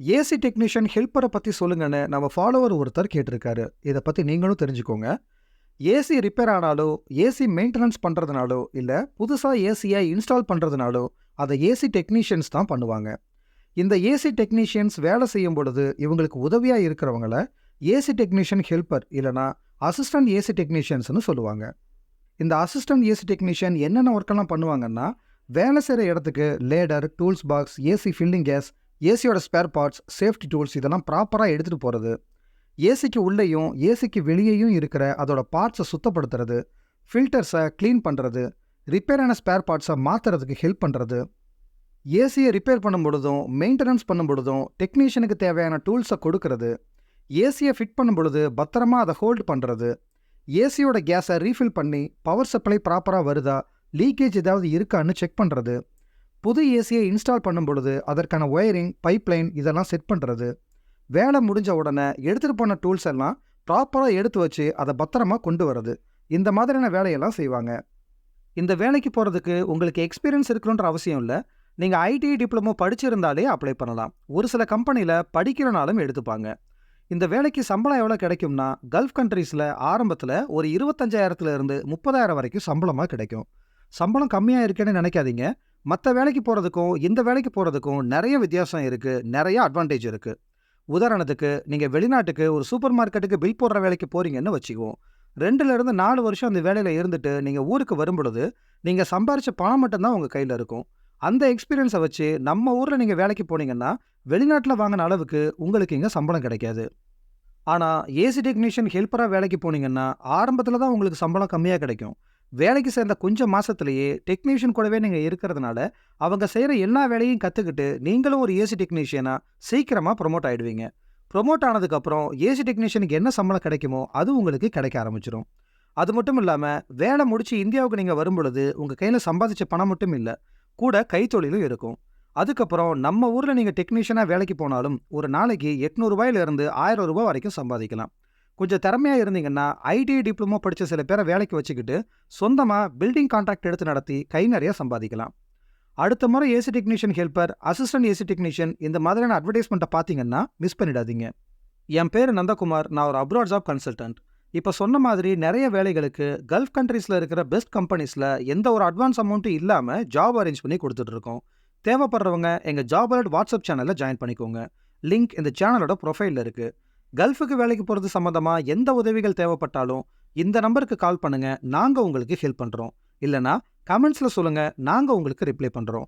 AC technician ஹெல்ப்பரை பற்றி சொல்லுங்கன்னு நம்ம ஃபாலோவர் ஒருத்தர் கேட்டிருக்காரு. இதை பற்றி நீங்களும் தெரிஞ்சுக்கோங்க. ஏசி ரிப்பேர் ஆனாலோ ஏசி மெயின்டெனன்ஸ் பண்ணுறதுனாலோ இல்லை புதுசாக ஏசியை இன்ஸ்டால் பண்ணுறதுனாலோ அதை ஏசி டெக்னீஷியன்ஸ் தான் பண்ணுவாங்க. இந்த ஏசி டெக்னீஷியன்ஸ் வேலை செய்யும் பொழுது இவங்களுக்கு உதவியாக இருக்கிறவங்கள ஏசி டெக்னீஷியன் ஹெல்ப்பர் இல்லைனா அசிஸ்டன்ட் ஏசி டெக்னீஷியன்ஸ்னு சொல்லுவாங்க. இந்த அசிஸ்டன்ட் ஏசி டெக்னீஷியன் என்னென்ன ஒர்க்கெல்லாம் பண்ணுவாங்கன்னா வேலை செய்கிற இடத்துக்கு ladder tools box AC filling gas ஏசியோட spare parts safety tools இதெல்லாம் ப்ராப்பராக எடுத்துகிட்டு போகிறது ஏசிக்கு உள்ளேயும் ஏசிக்கு வெளியேயும் இருக்கிற அதோட பார்ட்ஸை சுத்தப்படுத்துறது ஃபில்டர்ஸை க்ளீன் பண்ணுறது ரிப்பேரான ஸ்பேர் பார்ட்ஸை மாற்றுறதுக்கு ஹெல்ப் பண்ணுறது ஏசியை ரிப்பேர் பண்ணும் பொழுதும் மெயின்டெனன்ஸ் பண்ணும் பொழுதும் டெக்னீஷியனுக்கு தேவையான டூல்ஸை கொடுக்கறது. ஏசியை ஃபிட் பண்ணும் பொழுது பத்திரமா அதை ஹோல்ட் பண்ணுறது ஏசியோட கேஸை ரீஃபில் பண்ணி பவர் சப்ளை ப்ராப்பராக வருதா லீக்கேஜ் ஏதாவது இருக்கான்னு செக் பண்ணுறது புது ஏசியை இன்ஸ்டால் பண்ணும் பொழுது அதற்கான ஒயரிங் பைப்லைன் இதெல்லாம் செட் பண்ணுறது வேலை முடிஞ்ச உடனே எடுத்துகிட்டு போன டூல்ஸ் எல்லாம் ப்ராப்பராக எடுத்து வச்சு அதை பத்திரமா கொண்டு வரது இந்த மாதிரியான வேலையெல்லாம் செய்வாங்க. இந்த வேலைக்கு போகிறதுக்கு உங்களுக்கு எக்ஸ்பீரியன்ஸ் இருக்கணுன்ற அவசியம் இல்லை. நீங்கள் ஐடிஐ டிப்ளமோ படிச்சிருந்தாலே அப்ளை பண்ணலாம். ஒரு சில கம்பெனியில் படிக்கிறனாலும் எடுத்துப்பாங்க. இந்த வேலைக்கு சம்பளம் எவ்வளோ கிடைக்கும்னா கல்ஃப் கண்ட்ரீஸில் ஆரம்பத்தில் ஒரு இருபத்தஞ்சாயிரத்துல இருந்து முப்பதாயிரம் வரைக்கும் சம்பளமாக கிடைக்கும். சம்பளம் கம்மியாக இருக்குன்னு நினைக்காதீங்க. மற்ற வேலைக்கு போகிறதுக்கும் இந்த வேலைக்கு போகிறதுக்கும் நிறைய வித்தியாசம் இருக்குது நிறைய அட்வான்டேஜ் இருக்குது உதாரணத்துக்கு நீங்கள் வெளிநாட்டுக்கு ஒரு சூப்பர் மார்க்கெட்டுக்கு பில் போடுற வேலைக்கு போகிறீங்கன்னு வச்சுக்குவோம். ரெண்டுலேருந்து நாலு வருஷம் அந்த வேலையில் இருந்துட்டு நீங்கள் ஊருக்கு வரும்பொழுது நீங்கள் சம்பாரித்த பணம் மட்டும்தான் உங்கள் கையில் இருக்கும். அந்த எக்ஸ்பீரியன்ஸை வச்சு நம்ம ஊரில் நீங்கள் வேலைக்கு போனீங்கன்னா வெளிநாட்டில் வாங்கின அளவுக்கு உங்களுக்கு இங்கே சம்பளம் கிடைக்காது. ஆனால் ஏசி டெக்னீஷியன் ஹெல்ப்பராக வேலைக்கு போனீங்கன்னா ஆரம்பத்தில் தான் உங்களுக்கு சம்பளம் கம்மியாக கிடைக்கும். வேலைக்கு சேர்ந்த கொஞ்சம் மாதத்துலேயே டெக்னீஷியன் கூடவே நீங்கள் இருக்கிறதுனால அவங்க செய்கிற எல்லா வேலையும் கற்றுக்கிட்டு நீங்களும் ஒரு ஏசி டெக்னீஷியனாக சீக்கிரமாக ப்ரொமோட் ஆகிடுவீங்க ப்ரொமோட் ஆனதுக்கப்புறம் ஏசி டெக்னீஷியனுக்கு என்ன சம்பளம் கிடைக்குமோ அது உங்களுக்கு கிடைக்க ஆரம்பிச்சிடும் அது மட்டும் இல்லாமல் வேலை முடிச்சு இந்தியாவுக்கு நீங்கள் வரும்பொழுது உங்கள் கையில் சம்பாதிச்ச பணம் மட்டும் இல்லை கூட கைத்தொழிலும் இருக்கும். அதுக்கப்புறம் நம்ம ஊரில் நீங்கள் டெக்னீஷியனாக வேலைக்கு போனாலும் ஒரு நாளைக்கு எட்நூறுபாயிலிருந்து ஆயிரம் ரூபாய் வரைக்கும் சம்பாதிக்கலாம். கொஞ்சம் திறமையாக இருந்தீங்கன்னா ஐடிஐ டிப்ளமோ படித்த சில பேரை வேலைக்கு வச்சுக்கிட்டு சொந்தமாக பில்டிங் கான்ட்ராக்ட் எடுத்து நடத்தி கை நிறைய சம்பாதிக்கலாம். அடுத்த முறை AC technician helper assistant AC technician இந்த மாதிரியான அட்வர்டைஸ்மெண்ட்டை பார்த்தீங்கன்னா மிஸ் பண்ணிடாதீங்க. என் பேர் நந்தகுமார் நான் ஒரு அப்ராட் ஜாப் கன்சல்டன்ட் இப்போ சொன்ன மாதிரி நிறைய வேலைகளுக்கு கல்ஃப் கண்ட்ரீஸில் இருக்கிற பெஸ்ட் கம்பெனிஸில் எந்த ஒரு அட்வான்ஸ் அமௌண்ட்டும் இல்லாமல் ஜாப் அரேஞ்ச் பண்ணி கொடுத்துட்ருக்கோம் தேவைப்படுறவங்க எங்கள் ஜாப் அலர்ட் வாட்ஸ்அப் சேனலில் ஜாயின் பண்ணிக்கோங்க. லிங்க் இந்த சேனலோட ப்ரொஃபைலில் இருக்குது கல்ஃபுக்கு வேலைக்கு போகிறது சம்மந்தமாக எந்த உதவிகள் தேவைப்பட்டாலும் இந்த நம்பருக்கு கால் பண்ணுங்கள் நாங்கள் உங்களுக்கு ஹெல்ப் பண்ணுறோம் இல்லைனா கமெண்ட்ஸில் சொல்லுங்கள் நாங்கள் உங்களுக்கு ரிப்ளை பண்ணுறோம்